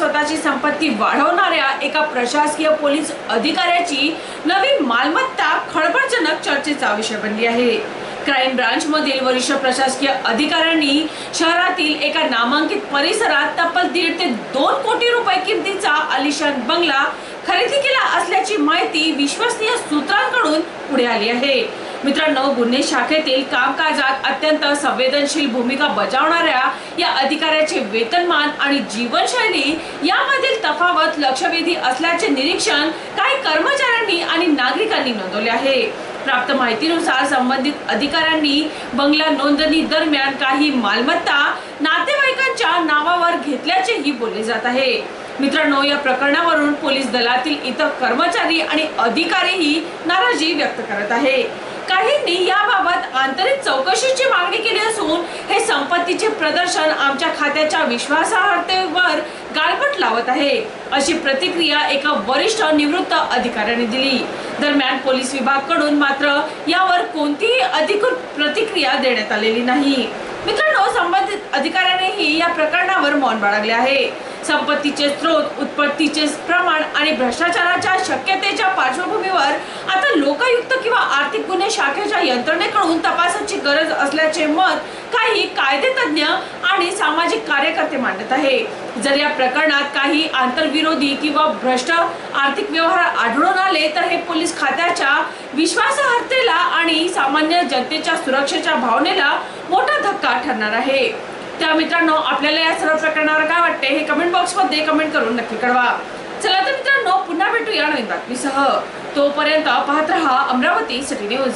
स्वतःची संपत्ती वाढवणाऱ्या एका प्रशासकीय पोलीस अधिकाऱ्याची नवी मालमत्ता खळबळजनक चर्चेचा विषय बनली आहे. क्राईम ब्रांच मधील वरिष्ठ प्रशासकीय अधिकाऱ्यांनी शहरातील एका नामांकित परिसरात तब्बल दीड ते दोन कोटी रुपये किमतीचा आलिशान बंगला खरेदी केला असल्याची माहिती विश्वसनीय सूत्रांकडून पुढे आली आहे. मित्रांनो गुन्हे शाखेतील कामकाजात अत्यंत संवेदनशील भूमिका बजावणाऱ्या या अधिकाऱ्याचे वेतनमान आणि जीवनशैली यामधील तफावत लक्षवेधी असल्याचे निरीक्षण काही कर्मचाऱ्यांनी आणि नागरिकांनी नोंदवले आहे. प्राप्त माहितीनुसार संबंधित अधिकाऱ्यांनी बंगला नोंदणी दरम्यान काही मालमत्ता नातेवाईकांच्या नावावर घेतल्याचेही बोलले जात आहे. मित्रांनो या प्रकरणावरून पोलीस दलातील इतर कर्मचारी आणि अधिकारीही नाराजी व्यक्त करत आहे. काहींनी याबाबत आंतरिक चौकशीची मागणी केली असून हे संपत्तीचे प्रदर्शन आमच्या खात्याच्या विश्वासार्हतेवर गाळपट लावत आहे अशी प्रतिक्रिया एका वरिष्ठ निवृत्त अधिकाऱ्याने दिली. दरम्यान पोलीस विभागाकडून मात्र यावर कोणतीही अधिकृत प्रतिक्रिया देण्यात आलेली नाही. मित्रांनो संबंधित अधिकाऱ्यानेही या प्रकरणावर मौन बाळगले आहे. संपत्तीचे स्रोत उत्पत्तीचे प्रमाण आणि भ्रष्टाचाराच्या शक्यतेच्या पार्श्वभूमीवर आता लोकायुक्त किंवा आर्थिक गुन्हे शाखेच्या यंत्रणेकडून तपासाची गरज असल्याचे मत काही कायदेतज्ञ आणि सामाजिक कार्यकर्ते मांडत आहे. जर या प्रकरणात काही आंतरविरोधी किंवा भ्रष्ट आर्थिक व्यवहार आढळून आले तर हे पोलीस खात्याच्या विश्वासार्हतेला आणि सामान्य जनतेच्या सुरक्षेच्या भावनेला मोठा धक्का ठरणार आहे. त्या मित्रांनो आपल्याला या सर्व प्रकरणावर काय वाटते हे कमेंट बॉक्समध्ये कमेंट करून नक्की कळवा. चला तर मित्रांनो पुन्हा भेटूया नवीन बातमीसह. तोपर्यंत पाहत रहा अमरावती सिटी न्यूज.